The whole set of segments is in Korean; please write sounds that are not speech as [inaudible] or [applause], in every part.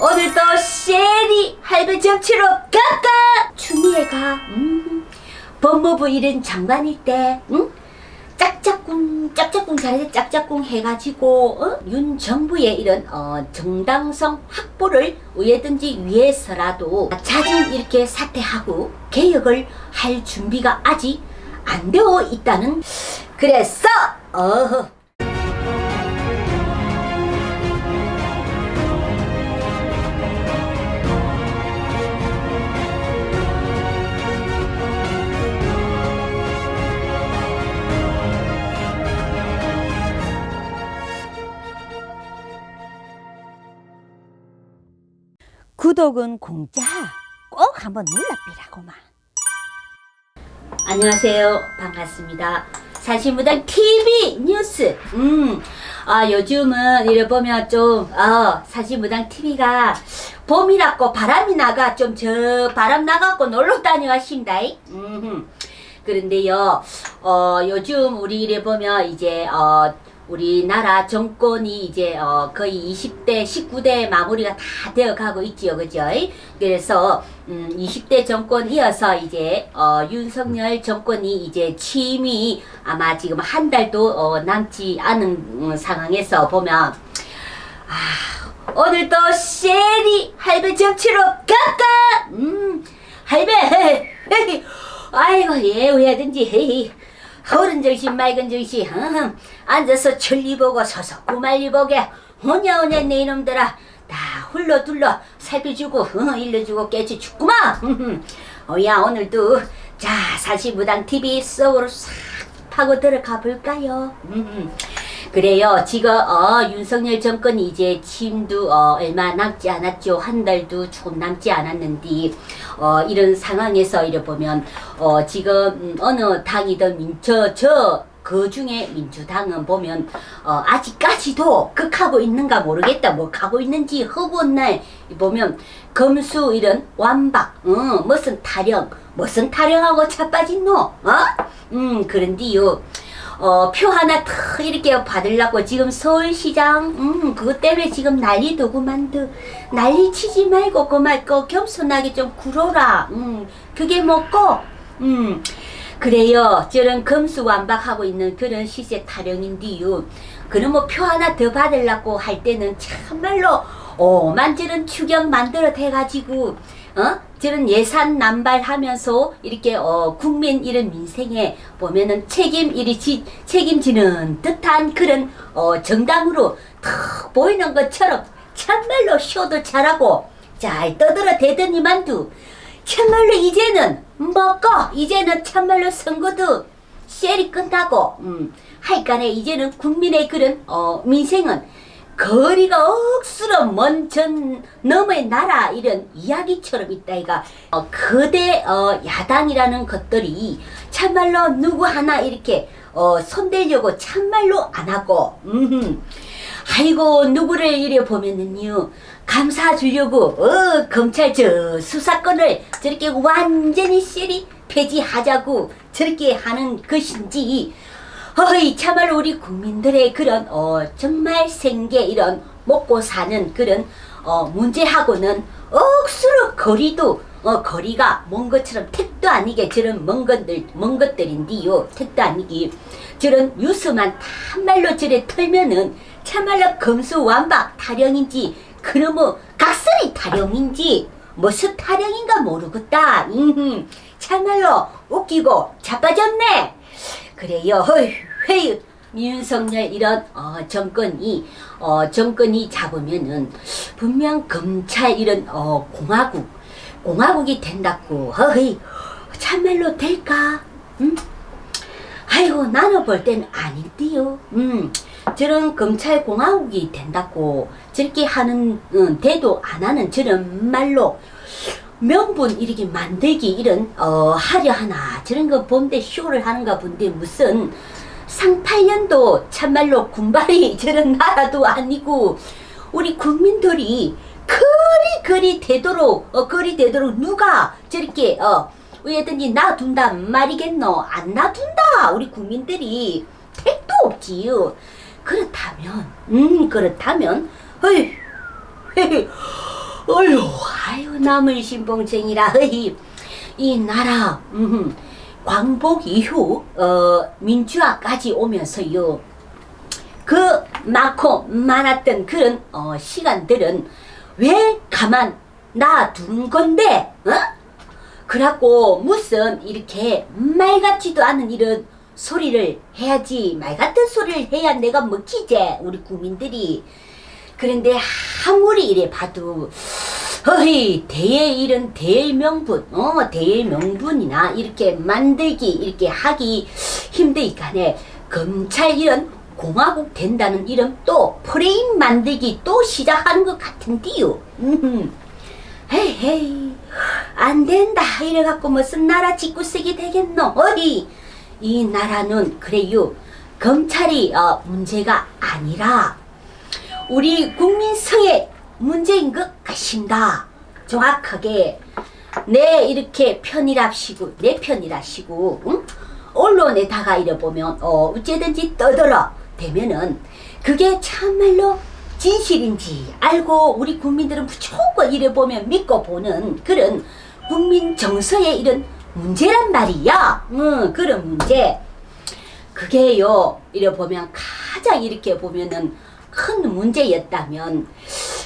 오늘도 쉐리 할배 정치로 가까 추미애가 음, 법무부 일은 장관일 때 응? 짝짝꿍 짝짝꿍 잘해서 짝짝꿍 해가지고 어? 윤 정부의 이런 어, 정당성 확보를 위해든지 위해서라도 자진 이렇게 사퇴하고 개혁을 할 준비가 아직 안 되어 있다는 그래서 어 구독은 공짜. 꼭 한번 눌러비라고만. 안녕하세요. 반갑습니다. 사실무당 TV 뉴스. 음, 아 요즘은 이래 보면 좀 어, 사실무당 TV가 봄이라고 바람이 나가 좀 저 바람 나갖고 놀러 다녀가신다 음, 그런데요 어, 요즘 우리 이래 보면 이제 어, 우리나라 정권이 이제 어 거의 20대, 19대 마무리가 다 되어 가고 있지요. 그죠? 그래서 음 20대 정권 이어서 이제 어 윤석열 정권이 이제 취임이 아마 지금 한 달도 어 남지 않은 음, 상황에서 보면 아 오늘도 쉐리 할배 정치로 가까 음 할배 [laughs] 아이고 예 왜든지 헤이 어른 정신 맑은 정신 허흠. 앉아서 천리 보고 서서 구말리 보게 오냐오냐 내 이놈들아 다 훌러 둘러 살펴주고 어, 일러주고 깨치 죽구만 어야 오늘도 자 사시무당 TV 속으로 싹 파고 들어가 볼까요 음. 그래요. 지금 어, 윤석열 정권이 이제 취임도 어, 얼마 남지 않았죠. 한 달도 조금 남지 않았는데 어, 이런 상황에서 이래 보면 어, 지금 음, 어느 당이든 민저 저 그 중에 민주당은 보면 어, 아직까지도 극하고 있는가 모르겠다. 뭐 가고 있는지 허구한 날 보면 검수 이런 완박, 어, 무슨 타령, 무슨 타령하고 차빠진 노, 어? 음 그런디요. 어, 표 하나 탁 이렇게 받으려고 지금 서울시장, 음, 그것 때문에 지금 난리 도구만도 난리 치지 말고 그말 거 겸손하게 좀 굴어라. 음, 그게 뭐고, 음, 그래요. 저런 검수완박하고 있는 그런 시세 타령인데요. 그럼 뭐 표 하나 더 받으려고 할 때는 참말로 오만 저런 추경 만들어 대가지고 어? 저런 예산 남발하면서 이렇게 어 국민 이런 민생에 보면은 책임 이리 지, 책임지는 듯한 그런 어 정당으로 탁 보이는 것처럼 참말로 쇼도 잘하고 잘 떠들어 대더니만도 참말로 이제는 먹고 이제는 참말로 선거도 셀이 끝나고 음, 하여간에 이제는 국민의 그런 어 민생은 거리가 억수로 먼전 너머의 나라 이런 이야기처럼 있다 이가 어, 거대 어, 야당이라는 것들이 참말로 누구 하나 이렇게 어, 손대려고 참말로 안 하고 음, 아이고 누구를 이래 보면은요 감사 주려고 어, 검찰 저 수사권을 저렇게 완전히 실이 폐지하자고 저렇게 하는 것인지 어이 참말로 우리 국민들의 그런 어 정말 생계 이런 먹고 사는 그런 어 문제하고는 억수로 거리도 어 거리가 먼 것처럼 택도 아니게 저런 먼 것들 먼 것들인데요. 택도 아니기. 저런 뉴스만 참말로 저래 털면은 참말로 검수완박 타령인지 그러면 각설이 타령인지 무슨 타령인가 모르겠다. 음 참말로 웃기고 자빠졌네 그래요. 회의 윤석열 이런 어, 정권이 어, 정권이 잡으면은 분명 검찰 이런 어, 공화국 공화국이 된다고 허이 참말로 될까? 음? 아이고 나는 볼 때는 아닌데요. 음. 저런 검찰 공화국이 된다고 저렇게 하는 음, 대도 안 하는 저런 말로 명분 이렇게 만들기 이런 어 하려 하나. 저런 거 본데 쇼를 하는가 본데 무슨 상팔년도 참말로 군발이 [laughs] 저런 나라도 아니고 우리 국민들이 그리 그리 되도록 어 그리 되도록 누가 저렇게 어 왜든지 놔둔다 말이겠노? 안 놔둔다. 우리 국민들이 택도 없지요. 그렇다면 음 그렇다면 헤헤 어휴, 아유, 나물 신봉쟁이라, 허이. 이 나라, 음, 광복 이후, 어, 민주화까지 오면서요. 그 많고 많았던 그런, 어, 시간들은 왜 가만 놔둔 건데, 어? 그래갖고 무슨 이렇게 말 같지도 않은 이런 소리를 해야지 말 같은 소리를 해야 내가 먹히지 우리 국민들이 그런데 아무리 이래 봐도 허이 대의 이런 대의 명분 어 대의 명분이나 이렇게 만들기 이렇게 하기 힘드니까네 검찰 이런 공화국 된다는 이름 또 프레임 만들기 또 시작하는 것 같은데요. 음. 헤이헤이 안 된다. 이래갖고 무슨 나라 짓고 쓰기 되겠노? 어이 이 나라는 그래요. 검찰이 어, 문제가 아니라 우리 국민성의 문제인 것 같습니다 정확하게 내 이렇게 편이랍시고 내 편이랍시고 응? 언론에 다가 이래보면 어 어째든지 떠들어 되면은 그게 참말로 진실인지 알고 우리 국민들은 무조건 이래 보면 믿고 보는 그런 국민 정서의 이런 문제란 말이야. 응, 그런 문제. 그게요, 이래 보면 가장 이렇게 보면은 큰 문제였다면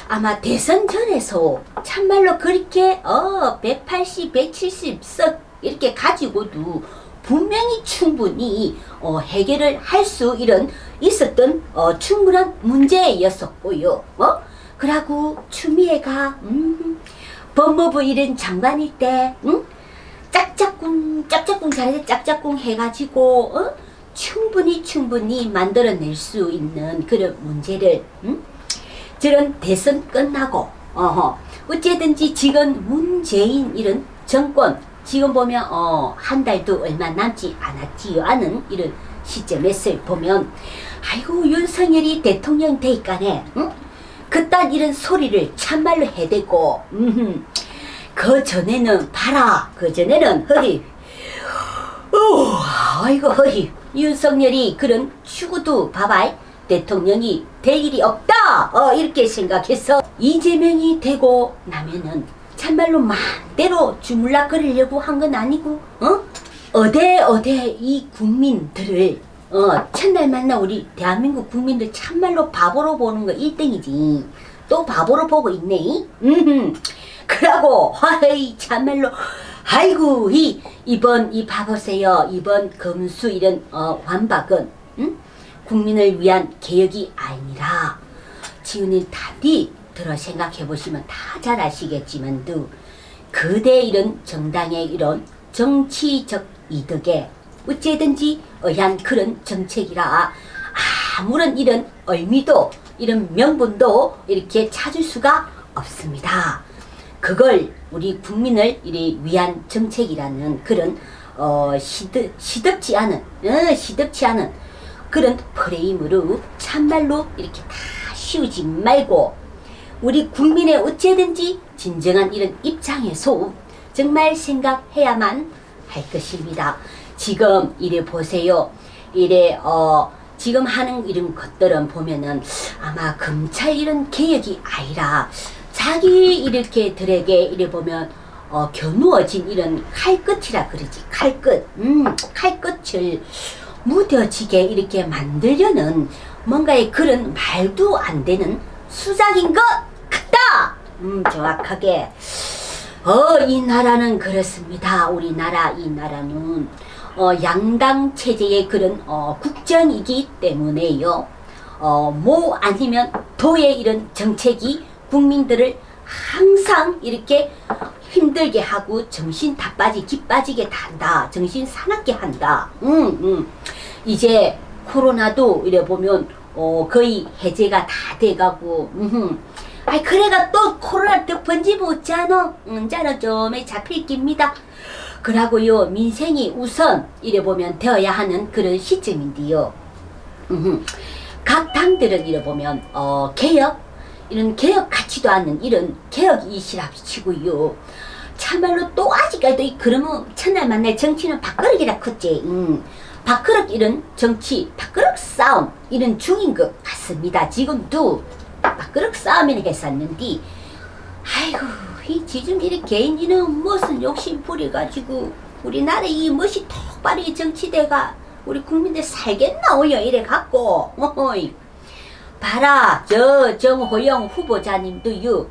아마 대선 전에서 참말로 그렇게 어 180, 170석 이렇게 가지고도 분명히 충분히 어, 해결을 할 수 이런 있었던 어, 충분한 문제였었고요. 어? 그러고 추미애가 음, 법무부 이런 장관일 때 응? 짝짝꿍 짝짝꿍 잘해서 짝짝꿍 해가지고 어? 충분히 충분히 만들어낼 수 있는 그런 문제를 응? 저런 대선 끝나고 어허 어쨌든지 지금 문재인 이런 정권 지금 보면 어 한 달도 얼마 남지 않았지요 하는 이런 시점에서 보면 아이고 윤석열이 대통령 되니까네 응? 그딴 이런 소리를 참말로 해대고 음, 그 전에는 봐라 그 전에는 허리 어, 아이고 허리 윤석열이 그런 추구도 봐봐 대통령이 될 일이 없다. 어 이렇게 생각해서 이재명이 되고 나면은 참말로 마음대로 주물락거리려고 한 건 아니고 어? 어대 어대 이 국민들을 어 첫날 만나 우리 대한민국 국민들 참말로 바보로 보는 거 1등이지. 또 바보로 보고 있네. 음 그러고 [laughs] 하이 참말로 아이고 이 이번 이 봐보세요 이번 검수 이런 어 완박은 응? 국민을 위한 개혁이 아니라 지훈이 다디 들어 생각해 보시면 다 잘 아시겠지만도 그대 이런 정당의 이런 정치적 이득에 어째든지 의한 그런 정책이라 아무런 이런 의미도 이런 명분도 이렇게 찾을 수가 없습니다. 그걸 우리 국민을 이리 위한 정책이라는 그런 어 시드, 시덥지 않은 어, 시덥지 않은 그런 프레임으로 참말로 이렇게 다 씌우지 말고 우리 국민의 어째든지 진정한 이런 입장에서 정말 생각해야만 할 것입니다. 지금 이래 보세요. 이래 어 지금 하는 이런 것들은 보면은 아마 검찰 이런 개혁이 아니라 자기 이렇게 들에게 이래 보면 어 겨누어진 이런 칼끝이라 그러지. 칼끝. 음 칼끝을 무뎌지게 이렇게 만들려는 뭔가의 그런 말도 안 되는 수작인 것 같다! 음 정확하게. 어 이 나라는 그렇습니다. 우리나라 이 나라는. 어 양당 체제의 그런 어 국정이기 때문에요. 어뭐 아니면 도의 이런 정책이 국민들을 항상 이렇게 힘들게 하고 정신 다 빠지 기 빠지게 한다 정신 사납게 한다 음, 음. 이제 코로나도 이래 보면 어 거의 해제가 다 돼가고 음. 아이 그래가 또 코로나 또 번지고 있잖아 음, 자는 좀에 잡힐 깁니다 그러고요 민생이 우선 이래 보면 되어야 하는 그런 시점인데요 음. 각 당들은 이래 보면 어 개혁 이런 개혁 같지도 않는 이런 개혁 이시랍치고요. 참말로 또 아직까지도 이 그러면 첫날 만날 정치는 밥그릇이라 컸지. 음. 밥그릇 이런 정치, 밥그릇 싸움 이런 중인 것 같습니다. 지금도 밥그릇 싸움을 했었는데 아이고 이 이렇게 개인이는 무슨 욕심 부려가지고 우리나라 이 멋이 똑바로 이 정치대가 우리 국민들 살겠나 오요 이래 갖고 어허이 봐라 저 정호영 후보자님도요.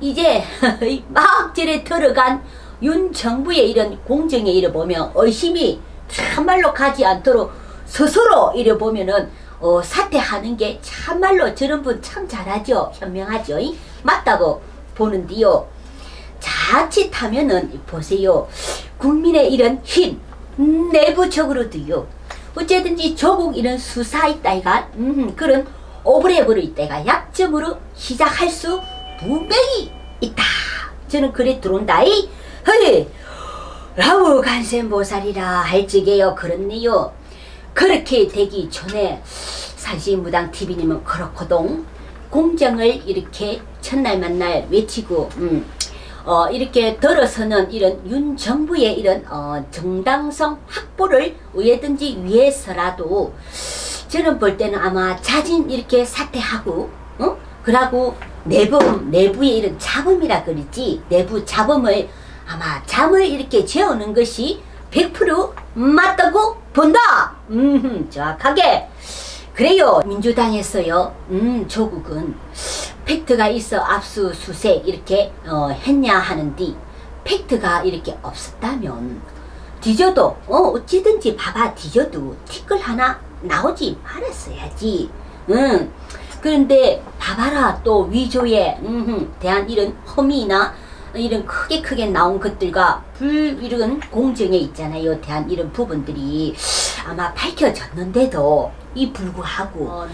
이제 [laughs] 막 저래 들어간 윤 정부의 이런 공정에 이래 보면 의심이 참말로 가지 않도록 스스로 이래 보면은 어, 사퇴하는 게 참말로 저런 분 참 잘하죠. 현명하죠. 이? 맞다고 보는데요. 자칫하면은 보세요. 국민의 이런 힘 음, 내부적으로도요. 어쨌든지 조국 이런 수사 있다이가 음, 그런 오브레브로 있다가 약점으로 시작할 수 분명히 있다. 저는 그래 들어온다이 허이 라우 간센보살이라 할지게요. 그렇네요. 그렇게 되기 전에 사실무당 TV님은 그렇거든 공정을 이렇게 첫날 만날 외치고 음, 어, 이렇게 들어서는 이런 윤 정부의 이런 어, 정당성 확보를 왜든지 위해서라도 저는 볼 때는 아마 자진 이렇게 사퇴하고 어? 그러고 내부 내부의 이런 잡음이라 그러지 내부 잡음을 아마 잠을 이렇게 재우는 것이 100% 맞다고 본다. 음, 정확하게. 그래요. 민주당에서요. 음, 조국은 팩트가 있어 압수수색 이렇게 어, 했냐 하는데 팩트가 이렇게 없었다면 뒤져도 어 어찌든지 봐봐 뒤져도 티끌 하나 나오지 말았어야지. 응. 그런데 봐봐라 또 위조에 음, 대한 이런 혐의나 이런 크게 크게 나온 것들과 불 이런 공정에 있잖아요. 대한 이런 부분들이 아마 밝혀졌는데도 이 불구하고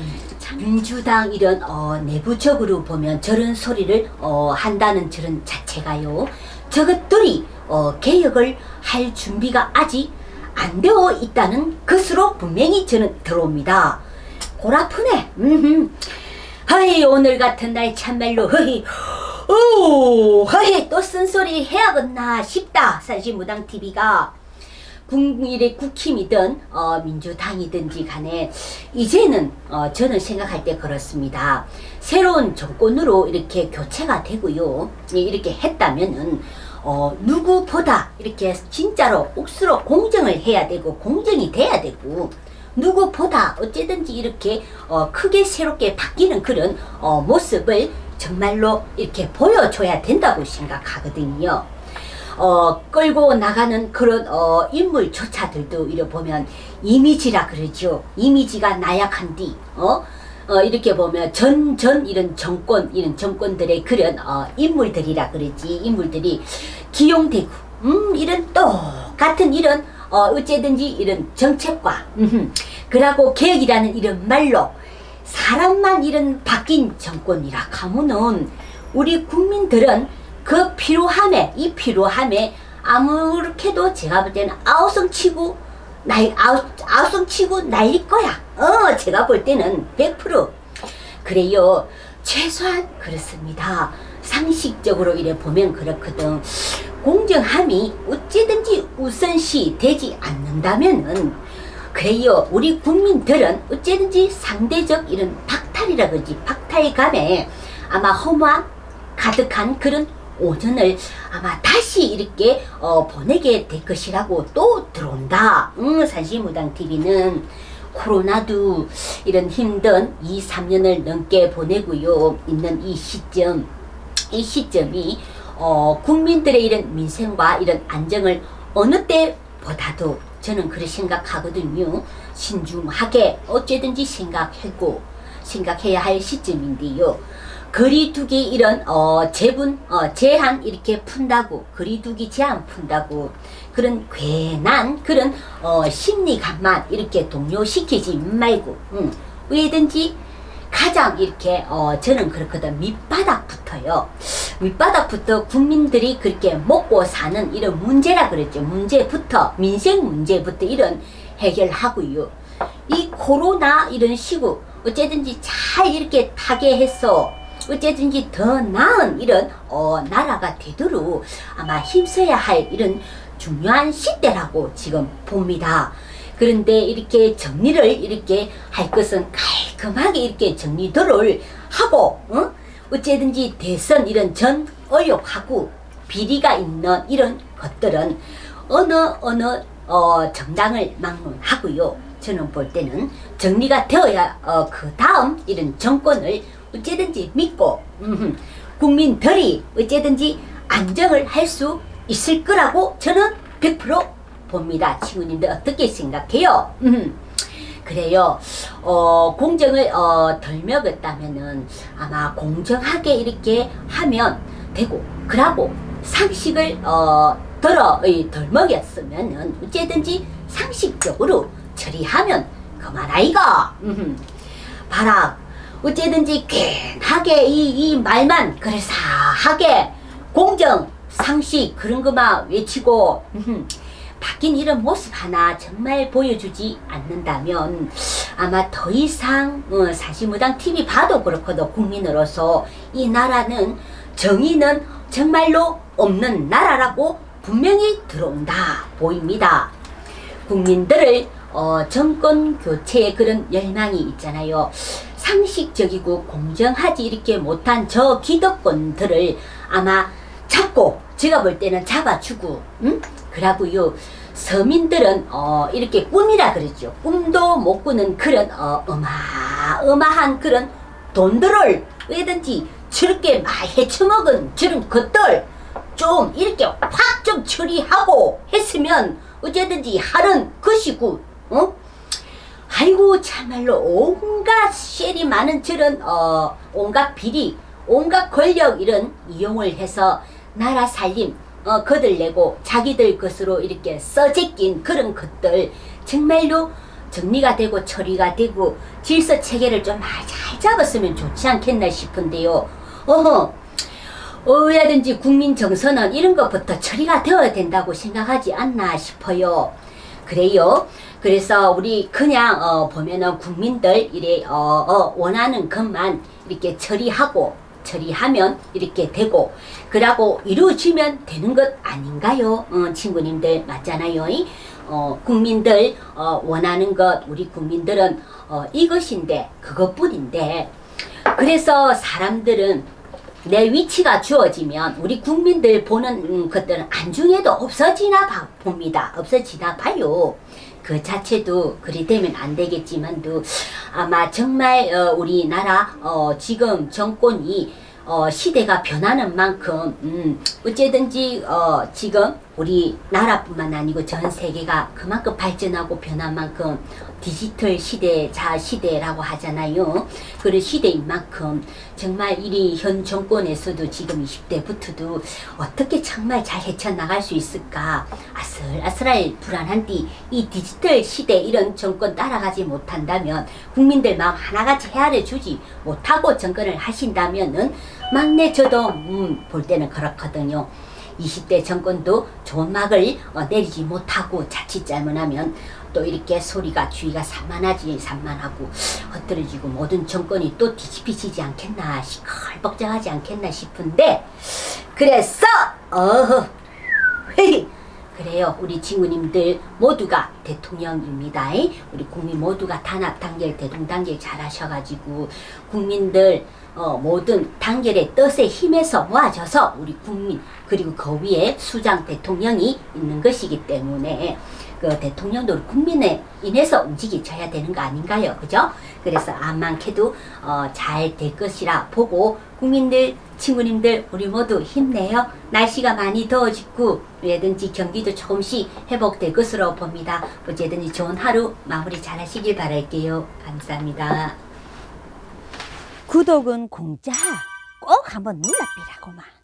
민주당 이런 어, 내부적으로 보면 저런 소리를 어, 한다는 저런 자체가요. 저것들이 어, 개혁을 할 준비가 아직 안 되어 있다는 것으로 분명히 저는 들어옵니다. 골아프네. 음흠. 허이 오늘 같은 날 참말로 허이 오 허이 또 쓴소리 해야겠나 싶다. 사실 무당 TV가 국민의 국힘이든 어, 민주당이든지 간에 이제는 어, 저는 생각할 때 그렇습니다. 새로운 정권으로 이렇게 교체가 되고요. 예, 이렇게 했다면은 어, 누구보다 이렇게 진짜로 옥수로 공정을 해야 되고 공정이 돼야 되고 누구보다 어쨌든지 이렇게 어, 크게 새롭게 바뀌는 그런 어, 모습을 정말로 이렇게 보여줘야 된다고 생각하거든요. 어, 끌고 나가는 그런 어, 인물조차들도 이래 보면 이미지라 그러죠. 이미지가 나약한디, 어? 어, 이렇게 보면 전, 전 이런 정권, 이런 정권들의 그런 어, 인물들이라 그러지. 인물들이 기용되고, 음, 이런 똑같은 이런 어, 어쨌든지 이런 정책과, 음, 그러고 개혁이라는 이런 말로 사람만 이런 바뀐 정권이라 하면은 우리 국민들은 그 필요함에 이 필요함에 아무렇게도 제가 볼 때는 아우성 치고 날 아우 아우성 치고 날릴 거야. 어 제가 볼 때는 100% 그래요. 최소한 그렇습니다. 상식적으로 이래 보면 그렇거든. 공정함이 어찌든지 우선시 되지 않는다면은 그래요. 우리 국민들은 어찌든지 상대적 이런 박탈이라 그러지. 박탈감에 아마 허무함 가득한 그런 오전을 아마 다시 이렇게 어, 보내게 될 것이라고 또 들어온다. 응, 산시무당 TV는 코로나도 이런 힘든 2, 3년을 넘게 보내고요. 있는 이 시점, 이 시점이 어, 국민들의 이런 민생과 이런 안정을 어느 때보다도 저는 그렇게 생각하거든요. 신중하게 어쨌든지 생각하고 생각해야 할 시점인데요. 거리두기 이런 어 제분 어 제한 이렇게 푼다고 거리두기 제한 푼다고 그런 괜한 그런 어 심리감만 이렇게 동요시키지 말고 음, 왜든지 가장 이렇게 어 저는 그렇거든. 밑바닥부터요. 밑바닥부터 국민들이 그렇게 먹고 사는 이런 문제라 그랬죠. 문제부터 민생 문제부터 이런 해결하고요. 이 코로나 이런 시국 어쨌든지 잘 이렇게 타게 해서 어쨌든지 더 나은 이런 어, 나라가 되도록 아마 힘써야 할 이런 중요한 시대라고 지금 봅니다. 그런데 이렇게 정리를 이렇게 할 것은 깔끔하게 이렇게 정리도를 하고 어? 어쨌든지 대선 이런 전 의혹하고 비리가 있는 이런 것들은 어느 어느 어, 정당을 막론하고요. 저는 볼 때는 정리가 되어야 어, 그 다음 이런 정권을 어찌든지 믿고 음, 국민들이 어찌든지 안정을 할 수 있을 거라고 저는 100% 봅니다. 친구님들 어떻게 생각해요? 음. 그래요. 어, 공정을 어, 덜 먹었다면은 아마 공정하게 이렇게 하면 되고, 그러고 상식을 어, 덜어 이, 덜 먹였으면은 어쨌든지 상식적으로 처리하면 그만 아이가. 봐라. 어쨌든지 괜하게 이, 이 말만 그래사하게 공정 상식 그런 것만 외치고. 바뀐 이런 모습 하나 정말 보여주지 않는다면 아마 더 이상 어, 사실무당 TV 봐도 그렇거든 국민으로서 이 나라는 정의는 정말로 없는 나라라고 분명히 들어온다 보입니다. 국민들을 어, 정권 교체의 그런 열망이 있잖아요. 상식적이고 공정하지 이렇게 못한 저 기득권들을 아마 잡고 제가 볼 때는 잡아주고 음? 그러고요 서민들은 어, 이렇게 꿈이라 그러죠 꿈도 못 꾸는 그런 어, 어마어마한 그런 돈들을 왜든지 저렇게 많이 헤쳐먹은 저런 것들 좀 이렇게 확 좀 처리하고 했으면 어쨌든지 하는 것이고 어? 아이고 참말로 온갖 쉘이 많은 저런 어 온갖 비리 온갖 권력 이런 이용을 해서 나라 살림 어 거들내고 자기들 것으로 이렇게 써제낀 그런 것들 정말로 정리가 되고 처리가 되고 질서 체계를 좀 잘 잡았으면 좋지 않겠나 싶은데요. 어허 어야든지 국민 정서는 이런 것부터 처리가 되어야 된다고 생각하지 않나 싶어요. 그래요. 그래서 우리 그냥 어, 보면은 국민들 이래 어, 어, 원하는 것만 이렇게 처리하고 처리하면 이렇게 되고 그러고 이루어지면 되는 것 아닌가요? 어, 친구님들 맞잖아요. 어, 국민들 어, 원하는 것 우리 국민들은 어, 이것인데 그것뿐인데 그래서 사람들은 내 위치가 주어지면 우리 국민들 보는 음, 것들은 안중에도 없어지나 봐, 봅니다. 없어지나 봐요. 그 자체도 그리 되면 안 되겠지만도 아마 정말 어, 우리나라 어, 지금 정권이 어, 시대가 변하는 만큼 음, 어쨌든지 어, 지금 우리 나라뿐만 아니고 전 세계가 그만큼 발전하고 변한 만큼 디지털 시대 자 시대라고 하잖아요. 그런 시대인 만큼 정말 이리 현 정권에서도 지금 20대부터도 어떻게 정말 잘 헤쳐나갈 수 있을까 아슬아슬할 불안한디 이 디지털 시대 이런 정권 따라가지 못한다면 국민들 마음 하나같이 헤아려 주지 못하고 정권을 하신다면은 막내 저도 음, 볼 때는 그렇거든요. 20대 정권도 좋은 막을 어, 내리지 못하고 자칫 잘못하면 또 이렇게 소리가 주의가 산만하지 산만하고 헛들어지고 모든 정권이 또 뒤집히지 않겠나 시끌벅적하지 않겠나 싶은데 그래서 어허 그래요. 우리 친구님들 모두가 대통령입니다. 우리 국민 모두가 단합 단결 대동 단결 잘 하셔가지고 국민들 어, 모든 단결의 뜻에 힘에서 모아져서 우리 국민 그리고 그 위에 수장 대통령이 있는 것이기 때문에 그 대통령도 국민에 인해서 움직여져야 되는 거 아닌가요? 그죠? 그래서 암만케도 어, 잘 될 것이라 보고 국민들 친구님들 우리 모두 힘내요. 날씨가 많이 더워지고 왜든지 경기도 조금씩 회복될 것으로 봅니다. 어쨌든지 좋은 하루 마무리 잘 하시길 바랄게요. 감사합니다. 구독은 공짜 꼭 한번 눌러비라고만.